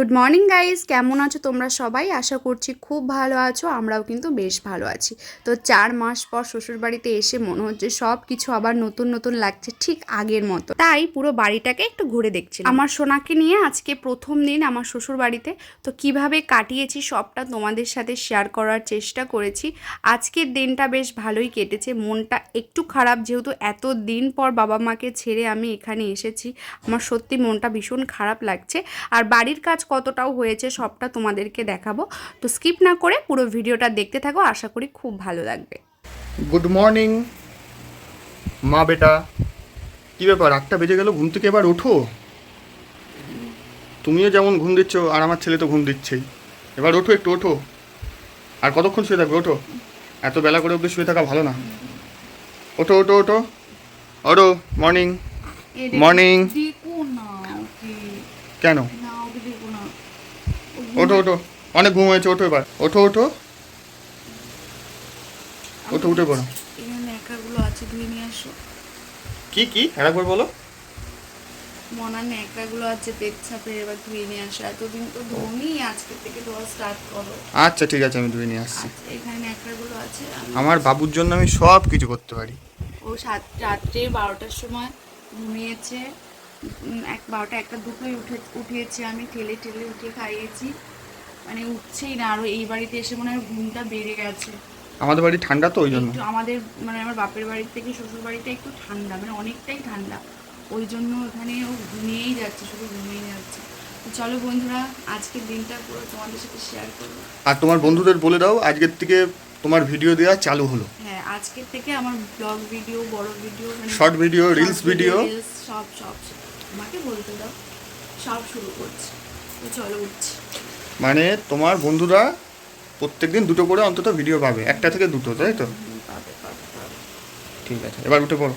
Good morning guys কেমন আছো তোমরা সবাই? আশা করছি খুব ভালো আছো, আমরাও কিন্তু বেশ ভালো আছি। তো চার মাস পর শ্বশুরবাড়িতে এসে মনে হচ্ছে সব কিছু আবার নতুন নতুন লাগছে ঠিক আগের মতো। তাই পুরো বাড়িটাকে একটু ঘুরে দেখছি আমার সোনাকে নিয়ে আজকে প্রথম দিন আমার শ্বশুর বাড়িতে তো কীভাবে কাটিয়েছি সবটা তোমাদের সাথে শেয়ার করার চেষ্টা করেছি। আজকের দিনটা বেশ ভালোই কেটেছে। মনটা একটু খারাপ যেহেতু এত দিন পর বাবা মাকে ছেড়ে আমি এখানে এসেছি। আমার সত্যি মনটা ভীষণ খারাপ লাগছে। আর বাড়ির কাজ কতটাও হয়েছে সবটা তোমাদেরকে দেখাবো। তো স্কিপ না করে পুরো ভিডিওটা দেখতে থাকো আশা করি খুব ভালো লাগবে। গুড মর্নিং মা বেটা। কী ব্যাপার আটটা বেজে গেল ঘুম থেকে এবার ওঠো? তুমিও যেমন ঘুম দিচ্ছ আর আমার ছেলে তো ঘুম দিচ্ছেই। এবার ওঠো একটু ওঠো। আর কতক্ষণ শুয়ে থাকবে ওঠো। এত বেলা করে অবধি শুয়ে থাকা ভালো না। ওঠো ওঠো ওঠো। ওঠো মর্নিং মর্নিং কেন? ওঠো ওঠো। অনেক ঘুম হয়েছে ওঠো এবার। ওঠো ওঠো। ওঠো উঠে পড়ো। এখানে ন্যাকড়াগুলো আছে ধুয়ে নিয়ে আসো। কি কি? আরেকবার বলো। মনার ন্যাকড়াগুলো আছে পেচ্ছাপের এবার ধুয়ে নিয়ে আসো। এতদিন তো ধোনি আজকে থেকে ধোয়া স্টার্ট করো। আচ্ছা ঠিক আছে আমি ধুয়ে নিয়ে আসছি। আচ্ছা এখানে ন্যাকড়াগুলো আছে আমার বাবুর জন্য আমি সব কিছু করতে পারি। ও সাত রাত্রে বারোটার সময় ঘুমিয়েছে। এক বারোটা একটা দুটোই উঠে উঠিয়েছে আমি ঠেলে ঠেলে উঠিয়ে খাইয়েছি। মানে উঠছেই না আরও এই বাড়িতে এসে মনে হয় ঘুমটা বেড়ে গেছে। আমাদের বাড়ি ঠান্ডা তো ওই জন্য। আমাদের মানে আমার বাপের বাড়ির থেকে শ্বশুর বাড়িতে একটু ঠান্ডা মানে অনেকটাই ঠান্ডা। ওই জন্য ওখানে ও ঘুমিয়েই যাচ্ছে শুধু ঘুমিয়েই যাচ্ছে। চলো বন্ধুরা আজকের দিনটা পুরো তোমাদের সাথে শেয়ার করব। আর তোমার বন্ধুদের বলে দাও আজকের থেকে তোমার ভিডিও দেওয়া চালু হলো। হ্যাঁ আজকের থেকে আমার ব্লগ ভিডিও বড় ভিডিও মানে শর্ট ভিডিও রিলস ভিডিও সব সব সব। আমাকে বলতে দাও সব শুরু করছি। তো চলো উঠছি। মানে তোমার বন্ধুরা প্রত্যেক দিন দুটো করে অন্তত ভিডিও পাবে। একটা থেকে দুটো, তাই তো? ঠিক আছে, এবার উঠে পড়ো।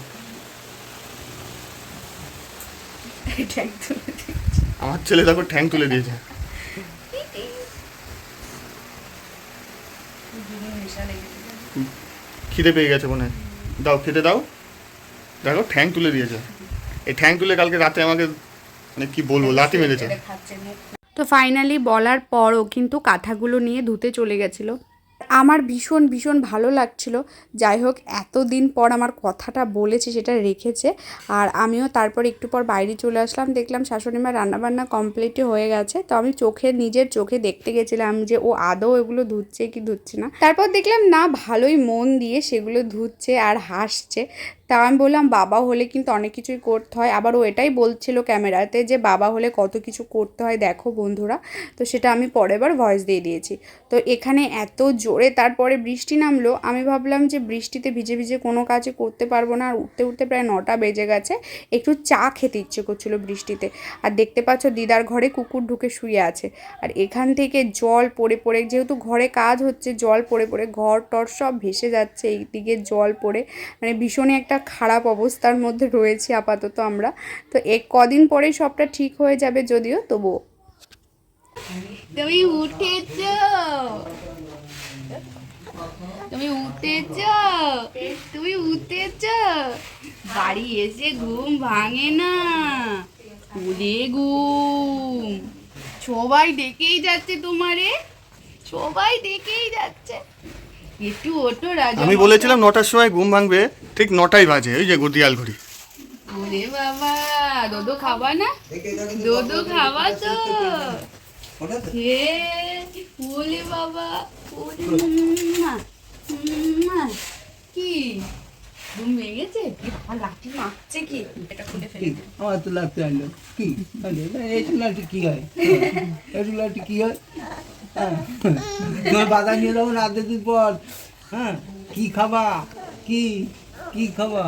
আমার ছেলে দেখো ঠ্যাং তুলে দিয়েছে। খিদে পেয়ে গেছে মনে হয়। দাও, খেতে দাও। দেখো, ঠ্যাং তুলে দিয়েছে। এই ঠ্যাং তুলে কালকে রাতে আমাকে মানে কি বলব, লাথি মেরেছে। তো ফাইনালি বলার পরও কিন্তু কাঁথাগুলো নিয়ে ধুতে চলে গেছিল। আমার ভীষণ ভীষণ ভালো লাগছিল। যাই হোক, এতদিন পর আমার কথাটা বলেছে, সেটা রেখেছে। আর আমিও তারপর একটু পর বাইরে চলে আসলাম, দেখলাম শাশুড়ি মা রান্নাবান্না কমপ্লিটই হয়ে গেছে। তো আমি চোখে, নিজের চোখে দেখতে গেছিলাম যে, ও আদৌ এগুলো ধুচ্ছে কি ধুচ্ছে না। তারপর দেখলাম, না, ভালোই মন দিয়ে সেগুলো ধুচ্ছে আর হাসছে। তা আমি বললাম, বাবা হলে কিন্তু অনেক কিছুই করতে হয়। আবার ও এটাই বলছিল ক্যামেরাতে যে, বাবা হলে কত কিছু করতে হয়, দেখো বন্ধুরা। তো সেটা আমি পরের বার ভয়েস দিয়ে দিয়েছি। তো এখানে এত জোরে তারপরে বৃষ্টি নামলো, আমি ভাবলাম যে বৃষ্টিতে ভিজে ভিজে কোনো কাজে করতে পারব না, আর উঠতে উঠতে প্রায় নটা বেজে গেছে, একটু চা খেতে ইচ্ছে করছিল বৃষ্টিতে। আর দেখতে পাচ্ছ দিদার ঘরে কুকুর ঢুকে শুয়ে আছে। আর এখান থেকে জল পড়ে পড়ে, যেহেতু ঘরে কাজ হচ্ছে, জল পড়ে পড়ে, ঘর টর সব ভেসে যাচ্ছে, এইদিকে জল পড়ে মানে ভীষণই একটা খারাপ অবস্থার মধ্যে রয়েছি আপাতত আমরা। তো এক কদিন পরেই সবটা ঠিক হয়ে যাবে যদিও, তবুও। তুমি উঠেছ। তুমি উঠেছ? তুমি উঠেছ? বাড়ি এসে ঘুম ভাঙে না। উলে ঘুম। সবাই দেখেই যাচ্ছে তোমারে। সবাই দেখেই যাচ্ছে। একটু ওঠো রাজা আমি বলেছিলাম নটার সময় ঘুম ভাঙবে। ঠিক নটাই বাজে ওই যে গদিয়াল ঘড়ি। ওরে বাবা দোদো খাবা না? দোদো খাবা তো। হে বাবা। কি? ঘুম ভেঙেছে? আর লাঠি মারছে কি? এটা খুলে ফেলে আমার তো লাগতে আনলো কি? আনলো? না, এই চুলাটি কি হয়? এই চুলাটি কি হয়? হ্যাঁ। তোমার বাধা নিয়ে যাব রাত দিন পর। হ্যাঁ। কি খাবা? কি? কি খাবা?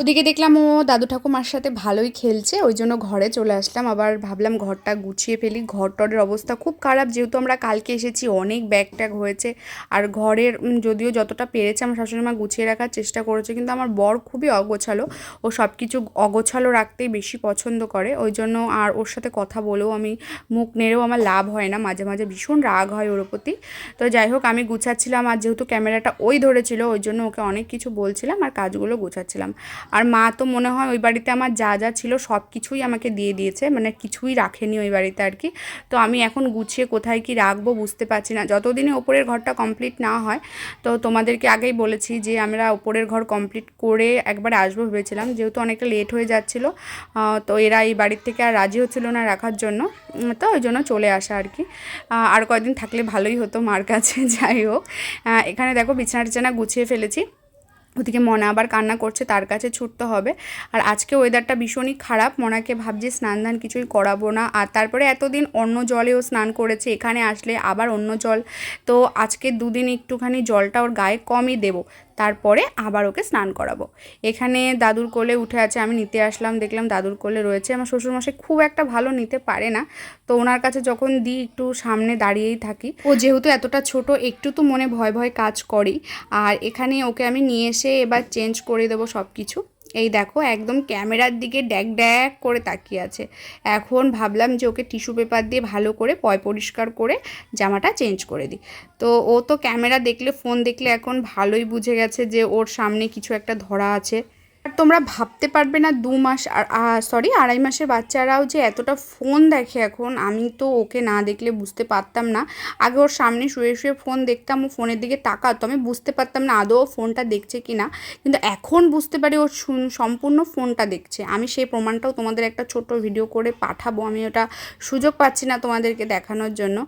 ওদিকে দেখলাম ও দাদু ঠাকুমার সাথে ভালোই খেলছে, ওই জন্য ঘরে চলে আসলাম। আবার ভাবলাম ঘরটা গুছিয়ে ফেলি। ঘর টরের অবস্থা খুব খারাপ, যেহেতু আমরা কালকে এসেছি, অনেক ব্যাগ ট্যাগ হয়েছে। আর ঘরের যদিও যতটা পেরেছে, আমার শাশুড়ি মা গুছিয়ে রাখার চেষ্টা করেছে, কিন্তু আমার বর খুবই অগোছালো। ও সব কিছু অগোছালো রাখতেই বেশি পছন্দ করে। ওই জন্য আর ওর সাথে কথা বলেও আমি মুখ নেড়েও আমার লাভ হয় না। মাঝে মাঝে ভীষণ রাগ হয় ওর প্রতি। তো যাই হোক, আমি গুছাচ্ছিলাম। আর যেহেতু ক্যামেরাটা ওই ধরেছিল, ওই জন্য ওকে অনেক কিছু বলছিলাম আর কাজগুলো গোছাচ্ছিলাম। আর মা তো মনে হয় ওই বাড়িতে আমার যা যা ছিল সব কিছুই আমাকে দিয়ে দিয়েছে মানে কিছুই রাখেনি ওই বাড়িতে আর কি। তো আমি এখন গুছিয়ে কোথায় কি রাখব বুঝতে পারছি না। যতদিনে ওপরের ঘরটা কমপ্লিট না হয়, তো তোমাদেরকে আগেই বলেছি যে আমরা ওপরের ঘর কমপ্লিট করে একবার আসব ভেবেছিলাম, যেহেতু অনেকটা লেট হয়ে যাচ্ছিল তো এরা এই বাড়ির থেকে আর রাজি হচ্ছিল না রাখার জন্য তো ওই জন্য চলে আসা আর কি। আর কয়েকদিন থাকলে ভালোই হতো মার কাছে, যাই হোক। এখানে দেখো বিছানা টিছানা গুছিয়ে ফেলেছি। ওদিকে মনা আবার কান্না করছে, তার কাছে ছুটতে হবে। আর আজকে ওয়েদারটা ভীষণই খারাপ। মনাকে ভাবছি স্নান ধান কিছুই করাবো না। আর তারপরে এতদিন অন্য জলেও স্নান করেছে, এখানে আসলে আবার অন্য জল। তো আজকে দুদিন একটুখানি জলটা ওর গায়ে কমই দেবো। তারপরে আবার ওকে স্নান করাবো। এখানে দাদুর কোলে উঠে আছে, আমি নিতে আসলাম, দেখলাম দাদুর কোলে রয়েছে। আমার শ্বশুরমশাই খুব একটা ভালো নিতে পারে না। তো ওনার কাছে যখন দিই, একটু সামনে দাঁড়িয়েই থাকি। ও যেহেতু এতটা ছোট, একটু তো মনে ভয় ভয় কাজ করি আর এখানে ওকে আমি নিয়ে এসে এবার চেঞ্জ করে দেবো সব কিছু এই দেখো, একদম ক্যামেরার দিকে ড্যাক ড্যাক করে তাকিয়ে আছে। এখন ভাবলাম যে ওকে টিস্যু পেপার দিয়ে ভালো করে পয় পরিষ্কার করে জামাটা চেঞ্জ করে দিই। তো ও তো ক্যামেরা দেখলে, ফোন দেখলে এখন ভালোই বুঝে গেছে যে ওর সামনে কিছু একটা ধরা আছে। তোমরা ভাবতে পারবে না দু মাস সরি আড়াই মাসের বাচ্চারাও যে এতটা ফোন দেখে এখন, আমি তো ওকে না দেখলে বুঝতে পারতাম না। আগে ওর সামনে শুয়ে শুয়ে ফোন দেখতাম, ও ফোনের দিকে তাকাতো, আমি বুঝতে পারতাম না আদৌ ফোনটা দেখছে কি না কিন্তু এখন বুঝতে পারি ও সম্পূর্ণ ফোনটা দেখছে। আমি সেই প্রমাণটাও তোমাদের একটা ছোট ভিডিও করে পাঠাবো। আমি ওটা সুযোগ পাচ্ছি না তোমাদেরকে দেখানোর জন্য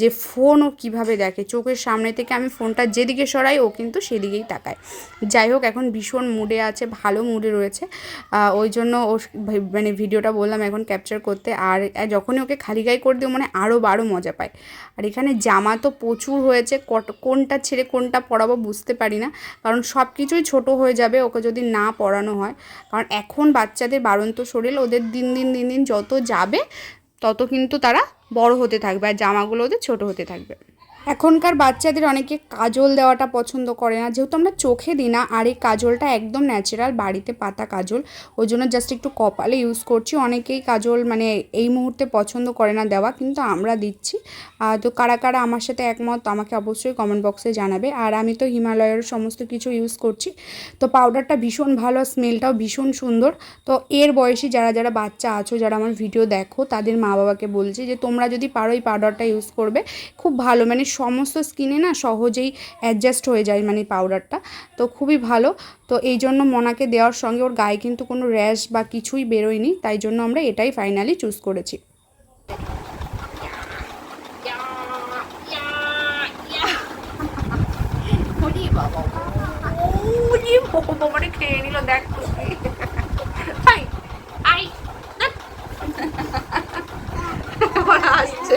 যে ফোন ও কীভাবে দেখে। চোখের সামনে থেকে আমি ফোনটা যেদিকে সরাই, ও কিন্তু সেদিকেই তাকায়। যাই হোক, এখন ভীষণ মুডে আছে, ভালো মুডে রয়েছে। ওই জন্য ও মানে ভিডিওটা বললাম এখন ক্যাপচার করতে। আর যখনই ওকে খালি গায়ে করে দিও মানে আরও বারো মজা পায়। আর এখানে জামা তো প্রচুর হয়েছে। কোনটা ছেড়ে কোনটা পরাবো বুঝতে পারি না। কারণ সব কিছুই ছোট হয়ে যাবে ওকে যদি না পরানো হয়। কারণ এখন বাচ্চাদের বাড়ন্ত শরীর, ওদের দিন দিন দিন দিন যত যাবে, তত কিন্তু তারা বড় হতে থাকবে। আর জামাগুলো ওদের ছোট হতে থাকবে। এখনকার বাচ্চাদের অনেকে কাজল দেওয়াটা পছন্দ করে না। যেহেতু আমরা চোখে দিই না, আর এই কাজলটা একদম ন্যাচারাল বাড়িতে পাতা কাজল। ওই জন্য জাস্ট একটু কপালে ইউজ করছি। অনেকেই কাজল মানে এই মুহূর্তে পছন্দ করে না দেওয়া, কিন্তু আমরা দিচ্ছি। তো কারা কারা আমার সাথে একমত আমাকে অবশ্যই কমেন্ট বক্সে জানাবে। আর আমি তো হিমালয়ের সমস্ত কিছু ইউজ করছি। তো পাউডারটা ভীষণ ভালো স্মেলটাও ভীষণ সুন্দর। তো এর বয়সী যারা যারা বাচ্চা আছো, যারা আমার ভিডিও দেখো, তাদের মা বাবাকে বলছি যে তোমরা যদি পারো এই পাউডারটা ইউজ করবে। খুব ভালো মানে সমস্ত স্কিনে না সহজেই অ্যাডজাস্ট হয়ে যায় মানে পাউডারটা তো খুবই ভালো। তো এই জন্য মনাকে দেওয়ার সঙ্গে ওর গায়ে কিন্তু কোনো র্যাশ বা কিছুই বেরোয়নি তাই জন্য আমরা এটাই ফাইনালি চুজ করেছি। খেয়ে নিল দেখ আসছে।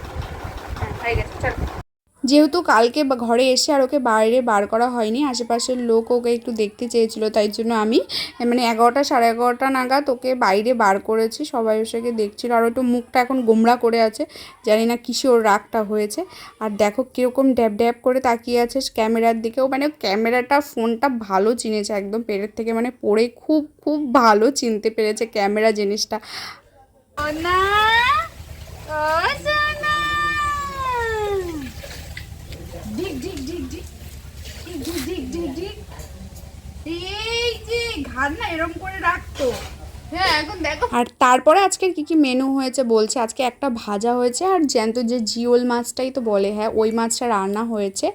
যেহেতু কালকে ঘরে এসে আর ওকে বাইরে বার করা হয়নি, আশেপাশের লোক ওকে একটু দেখতে চেয়েছিল, তাই জন্য আমি মানে এগারোটা, সাড়ে এগারোটা নাগাদ ওকে বাইরে বার করেছি, সবাই ওকে দেখছিল, আর একটু মুখটা এখন গোমরা করে আছে, জানি না কিসে ওর রাগটা হয়েছে, আর দেখো কীরকম ড্যাব ড্যাব করে তাকিয়ে আছে ক্যামেরার দিকেও মানে ক্যামেরাটা, ফোনটা ভালো চিনেছে একদম, পেটের থেকে মানে পড়ে খুব খুব ভালো চিনতে পেরেছে ক্যামেরা জিনিসটা। ও না ঠিক এই যে ঘাট না এরম করে রাখতো আর তারপরে আজকে কি কি মেনু হয়েছে বলছে। আজকে একটা ভাজা হয়েছে আর জ্যান্ত যে জিওল মাছটাই তো বলে। হ্যাঁ ওই মাছটা রান্না হয়েছে।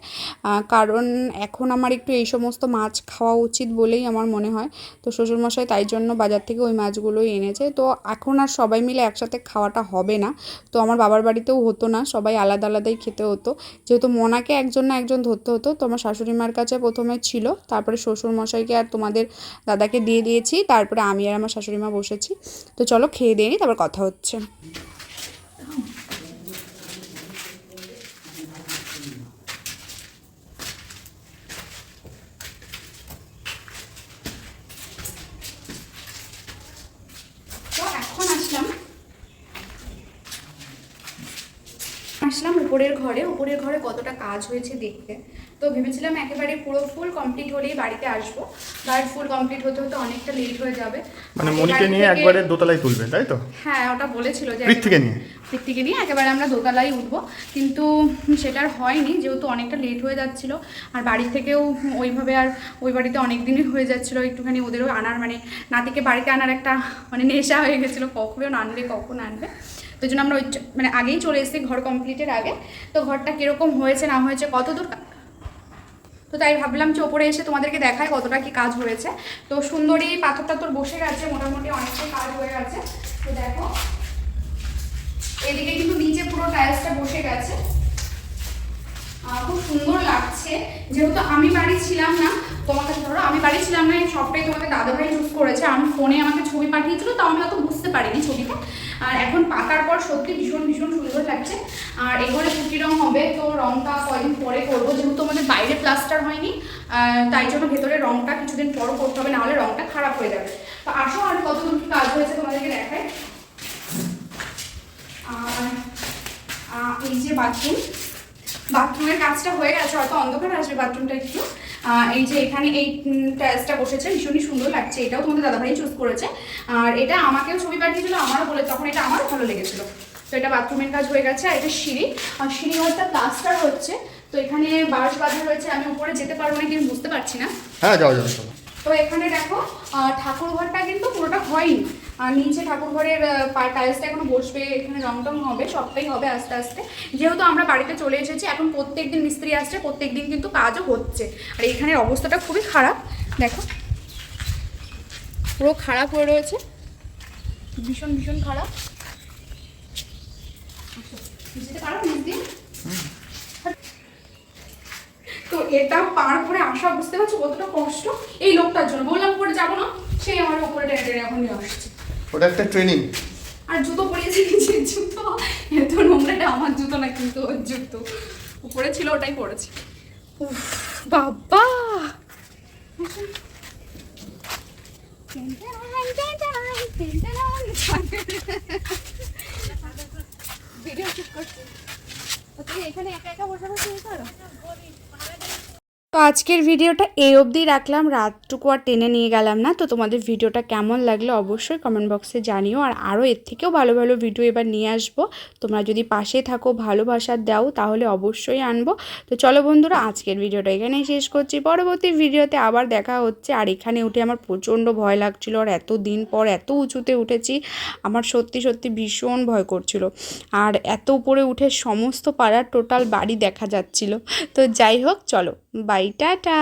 কারণ এখন আমার একটু এই সমস্ত মাছ খাওয়া উচিত বলেই আমার মনে হয়। তো শ্বশুরমশাই তাই জন্য বাজার থেকে ওই মাছগুলোই এনেছে। তো এখন আর সবাই মিলে একসাথে খাওয়াটা হবে না। তো আমার বাবার বাড়িতেও হতো না, সবাই আলাদা আলাদাই খেতে হতো। যেহেতু মোনাকে একজন না একজন ধরতে হতো, তো আমার শাশুড়ি মার কাছে প্রথমে ছিল। তারপরে শ্বশুরমশাইকে আর তোমাদের দাদাকে দিয়ে দিয়েছি। তারপরে আমি আর আমার শাশুড়ি মা বসেছি। তো চলো খেয়ে দিয়ে নিই তারপর কথা হচ্ছে। আসলাম। উপরের ঘরে। উপরের ঘরে কতটা কাজ হয়েছে দেখতে। তো ভেবেছিলাম একেবারে পুরো ফুল কমপ্লিট হলেই বাড়িতে আসব। গার্ড ফুল কমপ্লিট হতে হতে অনেকটা লেট হয়ে যাবে। মানে মনিকে নিয়ে একবারে দোতলায় তুলবে তাই তো? হ্যাঁ ওটা বলেছিল যে পৃথ্বীকে নিয়ে। পৃথ্বীকে নিয়ে একেবারে আমরা দোতলায় উঠবো। কিন্তু সেটা আর হয়নি যেহেতু অনেকটা লেট হয়ে যাচ্ছিল। আর বাড়ি থেকেও ওইভাবে আর ওই বাড়িতে অনেক দিনই হয়ে যাচ্ছিল। একটুখানি ওদেরও আনার মানে নাতিকে বাড়িতে আনার একটা মানে নেশা হয়ে গেছিল। কখন আনবে কখন আনবে? তো জন্য আমরা ওই মানে আগেই চলে এসেছি ঘর কমপ্লিটের আগে। তো ঘরটা কীরকম হয়েছে না হয়েছে কত দূর তো তাই ভাবলাম যে ওপরে এসে তোমাদেরকে দেখায় কতটা কি কাজ হয়েছে। তো সুন্দরী পাথরটা তোর বসে গেছে, মোটামুটি অনেকটাই কাজ হয়ে গেছে। তো দেখো, এদিকে কিন্তু নিচে পুরো টাইলসটা বসে গেছে। খুব সুন্দর লাগছে। যেহেতু আমি বাড়ি ছিলাম না, তোমাকে ধরো, আমি বাড়ি ছিলাম না, এই সবটাই তোমাকে দাদাভাই চুজ করেছে। আমি ফোনে আমাকে ছবি পাঠিয়েছিল, তাও আমি অত বুঝতে পারিনি ছবিটা। আর এখন পাকার পর সত্যি ভীষণ ভীষণ সুন্দর লাগছে। আর এগুলো ফুটি রং হবে, তো রংটা কয়দিন পরে করব। যেহেতু আমাদের বাইরে প্লাস্টার হয়নি তাই জন্য ভেতরে রংটা কিছুদিন পর করতে হবে, নাহলে রংটা খারাপ হয়ে যাবে। তো আসো আর কত দূর কি কাজ হয়েছে তোমাদেরকে দেখায় আর এই যে বাথরুম বাথরুমের কাজটা হয়ে গেছে, হয়তো অন্ধকার আসবে বাথরুমটা একটু। এই যে এখানে এই টাইলসটা বসেছে ভীষণই সুন্দর লাগছে। এটাও তোমাদের দাদাভাই চুজ করেছে। আর এটা আমাকেও ছবি পাঠিয়েছিল আমারও বলে তখন এটা আমারও ভালো লেগেছিল। তো এটা বাথরুমের কাজ হয়ে গেছে আর এটা সিঁড়ি। আর সিঁড়ি ঘরটা প্লাস্টার হচ্ছে। তো এখানে বাঁশ বাঁধা রয়েছে আমি উপরে যেতে পারব নাকি আমি বুঝতে পারছি না। হ্যাঁ যাও যাও তো এখানে দেখো ঠাকুর ঘরটা কিন্তু পুরোটা হয়নি। আর নিচে ঠাকুর ঘরের টাইলসটা এখনও বসবে, এখানে রং টং হবে, সবটাই হবে আস্তে আস্তে। যেহেতু আমরা বাড়িতে চলে এসেছি, এখন প্রত্যেক দিন মিস্ত্রি আসছে প্রত্যেক দিন কিন্তু কাজও হচ্ছে। আর এখানের অবস্থাটা খুবই খারাপ, দেখো। পুরো খারাপ হয়ে রয়েছে। ভীষণ ভীষণ খারাপ। পারো দিয়ে? তো এটা পার করে আসা, বুঝতে পারছ কতটা কষ্ট? এই লোকটার জন্য। বললাম উপরে যাব না, সেই আমার উপরে টেনে টেনে এখন নিয়ে আসছে। ওটা একটা ট্রেনিং আর জুতো পরিয়েছি নিচে জুতো। এত নোংরাটা আমার জুতো না কিন্তু ওর জুতো। উপরে ছিল ওটাই উফ, বাবা! ভিডিও শুট করছি। এখানে একা একা বসে বসে করো? তো আজকের ভিডিওটা এই অবধি রাখলাম। রাতটুকু আর টেনে নিয়ে গেলাম না। তো তোমাদের ভিডিওটা কেমন লাগল অবশ্যই কমেন্ট বক্সে জানিও। আর আরও এর থেকেও ভালো ভালো ভিডিও এবার নিয়ে আসব। তোমরা যদি পাশে থাকো, ভালোবাসা দাও, তাহলে অবশ্যই আনব। তো চলো বন্ধুরা, আজকের ভিডিওটা এখানেই শেষ করছি। পরবর্তী ভিডিওতে আবার দেখা হচ্ছে। আর এখানে উঠে আমার প্রচণ্ড ভয় লাগছিল। আর এত দিন পর এত উঁচুতে উঠেছি, আমার সত্যি সত্যি ভীষণ ভয় করছিল। আর এত উপরে উঠে সমস্ত পাড়ার টোটাল বাড়ি দেখা যাচ্ছিল। তো যাই হোক, চলো। By tata